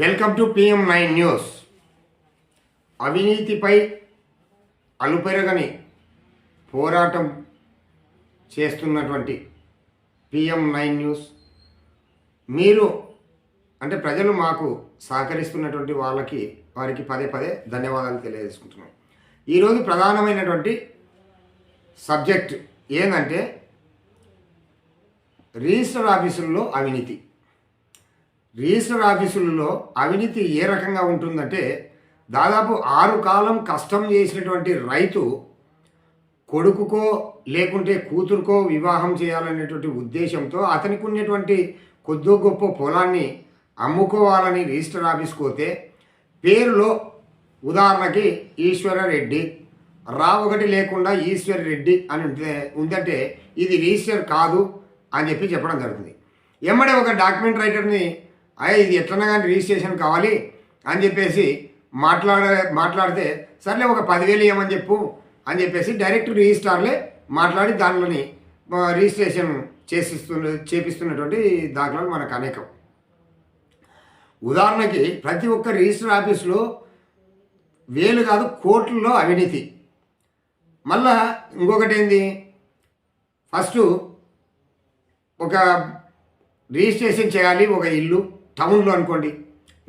Welcome to PM nine news. అవినీతిపై అలుపెరగని పోరాటం చేస్తున్నటువంటి పిఎం నైన్ న్యూస్. మీరు అంటే ప్రజలు మాకు సహకరిస్తున్నటువంటి వాళ్ళకి వారికి పదే పదే ధన్యవాదాలు తెలియజేసుకుంటున్నాం. ఈరోజు ప్రధానమైనటువంటి సబ్జెక్ట్ ఏంటంటే రిజిస్టర్ ఆఫీసుల్లో అవినీతి. రిజిస్టర్ ఆఫీసులలో అవినీతి ఏ రకంగా ఉంటుందంటే దాదాపు ఆరు కాలం కష్టం చేసినటువంటి రైతు కొడుకుకో లేకుంటే కూతురుకో వివాహం చేయాలనేటువంటి ఉద్దేశంతో అతనికి ఉన్నటువంటి కొద్దో గొప్ప పొలాన్ని అమ్ముకోవాలని రిజిస్టర్ ఆఫీస్కి పోతే పేరులో ఉదాహరణకి ఈశ్వరరెడ్డి రా ఒకటి లేకుండా ఈశ్వర్ రెడ్డి అని ఉందంటే ఇది రిజిస్టర్ కాదు అని చెప్పి చెప్పడం జరుగుతుంది. ఎమ్మడే ఒక డాక్యుమెంట్ రైటర్ని అయ్యా ఇది ఎట్లన్నా కానీ రిజిస్ట్రేషన్ కావాలి అని చెప్పేసి మాట్లాడ మాట్లాడితే సర్లే ఒక పదివేలు ఇవ్వమని చెప్పు అని చెప్పేసి డైరెక్ట్ రిజిస్టార్లే మాట్లాడి దానిలోని రిజిస్ట్రేషన్ చేసిస్తున్న చేపిస్తున్నటువంటి దాఖలాలు మనకు అనేకం. ఉదాహరణకి ప్రతి ఒక్క రిజిస్టర్ ఆఫీసులో వేలు కాదు కోట్లలో అవినీతి. మళ్ళా ఇంకొకటి ఏంది ఫస్ట్ ఒక రిజిస్ట్రేషన్ చేయాలి ఒక ఇల్లు. టౌన్లో అనుకోండి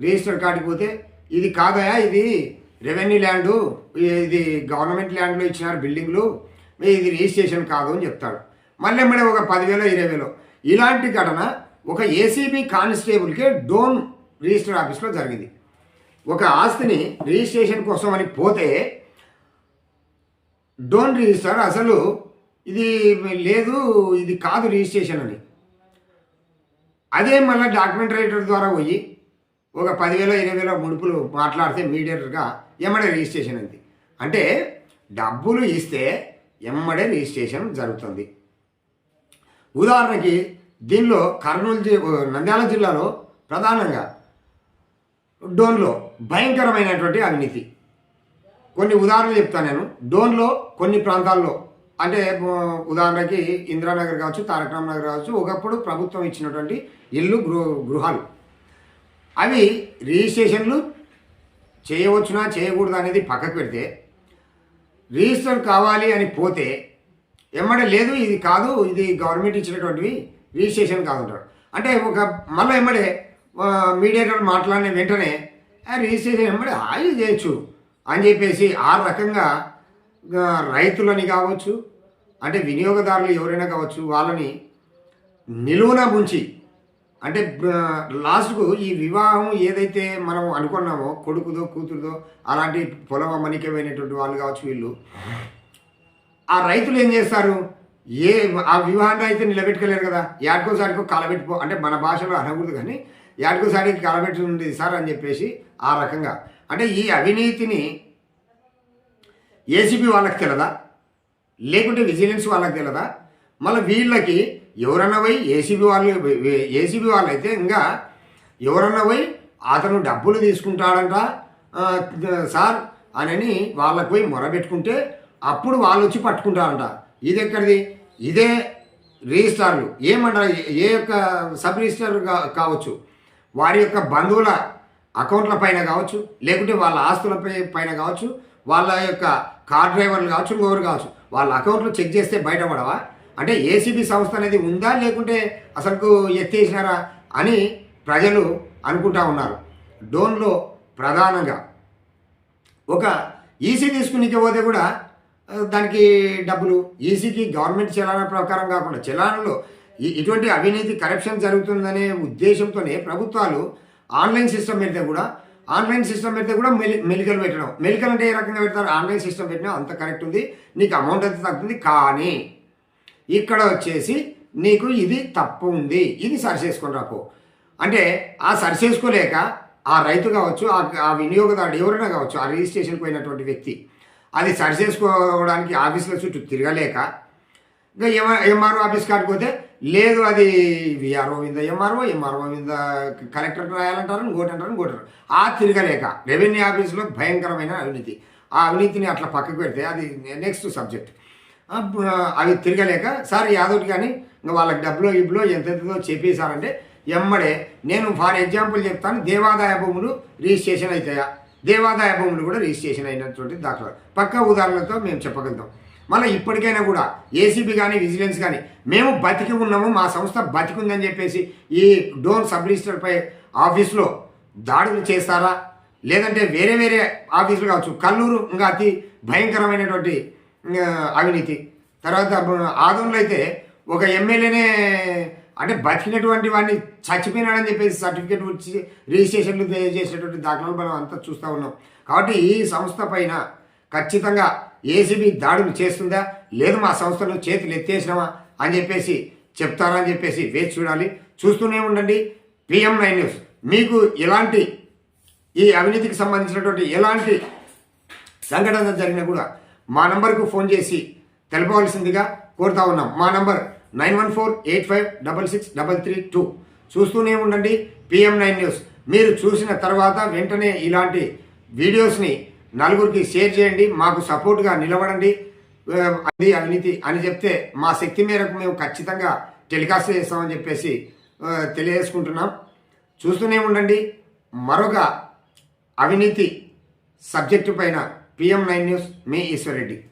రిజిస్టర్ కార్డు పోతే ఇది కాదయా ఇది? రెవెన్యూ ల్యాండు ఇది గవర్నమెంట్ ల్యాండ్లో ఇచ్చినారు బిల్డింగ్లు ఇది రిజిస్ట్రేషన్ కాదు అని చెప్తాడు. మళ్ళీ మళ్ళీ ఒక పదివేలో ఇరవై వేలో ఇలాంటి ఘటన ఒక ఏసీబీ కానిస్టేబుల్కే డోన్ రిజిస్టర్ ఆఫీస్లో జరిగింది. ఒక ఆస్తిని రిజిస్ట్రేషన్ కోసం అని పోతే డోన్ రిజిస్టర్ అసలు ఇది లేదు ఇది కాదు రిజిస్ట్రేషన్ అని. అదే మళ్ళీ డాక్యుమెంట్ రైటర్ ద్వారా పోయి ఒక పదివేల ఇరవై వేల ముడుపులు మాట్లాడితే మీడియేటర్గా ఎమ్మడే రిజిస్ట్రేషన్ అయింది. అంటే డబ్బులు ఇస్తే ఎమ్మడే రిజిస్ట్రేషన్ జరుగుతుంది. ఉదాహరణకి దీనిలో కర్నూలు జి నంద్యాల జిల్లాలో ప్రధానంగా డోన్లో భయంకరమైనటువంటి అవినీతి. కొన్ని ఉదాహరణలు చెప్తాను నేను. డోన్లో కొన్ని ప్రాంతాల్లో అంటే ఉదాహరణకి ఇందిరానగర్ కావచ్చు తారకరామ్ నగర్ కావచ్చు ఒకప్పుడు ప్రభుత్వం ఇచ్చినటువంటి ఇల్లు గృహ గృహాలు. అవి రిజిస్ట్రేషన్లు చేయవచ్చునా చేయకూడదు అనేది పక్కకు పెడితే రిజిస్టర్ కావాలి అని పోతే ఎమ్మడే లేదు ఇది కాదు ఇది గవర్నమెంట్ ఇచ్చినటువంటివి రిజిస్ట్రేషన్ కాదుంటారు. అంటే ఒక మళ్ళీ ఎమ్మడే మీడియేటర్ మాట్లాడిన వెంటనే రిజిస్ట్రేషన్ ఎమ్మడే హాయి చేయొచ్చు అని చెప్పేసి ఆ రకంగా రైతులని కావచ్చు అంటే వినియోగదారులు ఎవరైనా కావచ్చు వాళ్ళని నిలువున ముంచి అంటే లాస్ట్కు ఈ వివాహం ఏదైతే మనం అనుకున్నామో కొడుకుదో కూతురుదో అలాంటి పొలం అమ్మనికే వాళ్ళు కావచ్చు వీళ్ళు ఆ రైతులు ఏం చేస్తారు? ఏ ఆ వివాహాన్ని అయితే నిలబెట్టుకోలేరు కదా యాడికో సాడికో కాలబెట్టుకో అంటే మన భాషలో అనకూడదు కానీ యాడికో సాడికి కాలబెట్టి ఉంది సార్ అని చెప్పేసి ఆ రకంగా. అంటే ఈ అవినీతిని ఏసీబీ వాళ్ళకి తెలదా? లేకుంటే విజిలెన్స్ వాళ్ళకి తెలదా? మళ్ళీ వీళ్ళకి ఎవరన్నా పోయి ఏసీబీ వాళ్ళు ఏసీబీ వాళ్ళు అయితే ఇంకా ఎవరన్నా పోయి అతను డబ్బులు తీసుకుంటాడంట సార్ అని వాళ్ళకు పోయి మొరబెట్టుకుంటే అప్పుడు వాళ్ళు వచ్చి పట్టుకుంటారంట. ఇది ఎక్కడిది? ఇదే రిజిస్టార్లు ఏమంటారు ఏ యొక్క సబ్ రిజిస్టార్ కావచ్చు? వారి యొక్క బంధువుల అకౌంట్ల పైన కావచ్చు లేకుంటే వాళ్ళ ఆస్తులపై పైన కావచ్చు వాళ్ళ యొక్క కార్ డ్రైవర్లు కావచ్చు ఇంకొకరు కావచ్చు. వాళ్ళ అకౌంట్లు చెక్ చేస్తే బయటపడవా? అంటే ఏసీబీ సంస్థ అనేది ఉందా? లేకుంటే అసలుకు ఎత్తేసినారా అని ప్రజలు అనుకుంటా ఉన్నారు. డోన్లో ప్రధానంగా ఒక ఈసీ తీసుకునికి పోతే కూడా దానికి డబ్బులు ఈసీకి గవర్నమెంట్ చలానా ప్రకారం కాకుండా చలానాలో ఇటువంటి అవినీతి కరప్షన్ జరుగుతుందనే ఉద్దేశంతోనే ప్రభుత్వాలు ఆన్లైన్ సిస్టమ్ పెడితే కూడా ఆన్లైన్ సిస్టమ్ పెడితే కూడా మెలి మెలికలు పెట్టడం. మెలికలు అంటే ఏ రకంగా పెడతారు? ఆన్లైన్ సిస్టమ్ పెట్టినా అంత కరెక్ట్ ఉంది. నీకు అమౌంట్ ఎంత తగ్గుతుంది కానీ ఇక్కడ వచ్చేసి నీకు ఇది తప్పు ఉంది. ఇది సరి చేసుకొని రాపో. అంటే ఆ సరి చేసుకోలేక ఆ రైతు కావచ్చు ఆ వినియోగదారుడు ఎవరైనా కావచ్చు ఆ రిజిస్ట్రేషన్కి పోయినటువంటి వ్యక్తి అది సరి చేసుకోవడానికి ఆఫీసుల చుట్టూ తిరగలేక ఇంకా ఎం ఎంఆర్ఓ ఆఫీస్ కాడికి పోతే లేదు అది విఆర్ఓ మీద ఎంఆర్ఓ ఎంఆర్ఓ మీద కలెక్టర్ రాయాలంటారు ఇంకోటి అంటారు ఇంకోటి ఆ తిరగలేక రెవెన్యూ ఆఫీస్లో భయంకరమైన అవినీతి. ఆ అవినీతిని అట్లా పక్కకు పెడితే అది నెక్స్ట్ సబ్జెక్ట్ అవి తిరగలేక సార్ యాదవ్కి కానీ ఇంకా వాళ్ళకి డబ్బులో ఇబ్బులో ఎంత ఎంతదో చెప్పేశారంటే ఎమ్మడే నేను ఫార్ ఎగ్జాంపుల్ చెప్తాను దేవాదాయ భూములు రిజిస్ట్రేషన్ అవుతాయా దేవాదాయ భూములు కూడా రిజిస్ట్రేషన్ అయినటువంటి దాఖలు పక్క ఉదాహరణతో మేము చెప్పగలుగుతాం. మళ్ళీ ఇప్పటికైనా కూడా ఏసీబీ కానీ విజిలెన్స్ కానీ మేము బతికి ఉన్నాము మా సంస్థ బతికుందని చెప్పేసి ఈ డోన్ సబ్ రిజిస్టర్పై ఆఫీస్లో దాడులు చేస్తారా? లేదంటే వేరే వేరే ఆఫీసులు కావచ్చు. కల్లూరు ఇంకా అతి భయంకరమైనటువంటి అవినీతి. తర్వాత ఆదంలో అయితే ఒక ఎమ్మెల్యేనే అంటే బతికినటువంటి వాడిని చచ్చిపోయినాడని చెప్పేసి సర్టిఫికేట్ వచ్చి రిజిస్ట్రేషన్లు చేసేటువంటి దాఖలాలు మనం అంతా చూస్తూ ఉన్నాం. కాబట్టి ఈ సంస్థ పైన ఖచ్చితంగా ఏసీబీ దాడులు చేస్తుందా? లేదు మా సంస్థలో చేతులు ఎత్తేసినామా అని చెప్పేసి చెప్తారా అని చెప్పేసి వేచి చూడాలి. చూస్తూనే ఉండండి. PM nine news. మీకు ఎలాంటి ఈ అవినీతికి సంబంధించినటువంటి ఎలాంటి సంఘటన జరిగినా కూడా మా నంబర్కు ఫోన్ చేసి తెలపవలసిందిగా కోరుతా ఉన్నాం. మా number nine one four eight five double six double three two. చూస్తూనే ఉండండి. PM nine news. మీరు చూసిన తర్వాత వెంటనే ఇలాంటి వీడియోస్ని నలుగురికి షేర్ చేయండి మాకు సపోర్ట్గా నిలబడండి. అది అవినీతి అని చెప్తే మా శక్తి మేరకు మేము ఖచ్చితంగా టెలికాస్ట్ చేస్తామని చెప్పేసి తెలియజేసుకుంటున్నాం. చూస్తూనే ఉండండి మరొక అవినీతి సబ్జెక్టు పైన పిఎం నైన్ న్యూస్ మీ ఈశ్వరెడ్డి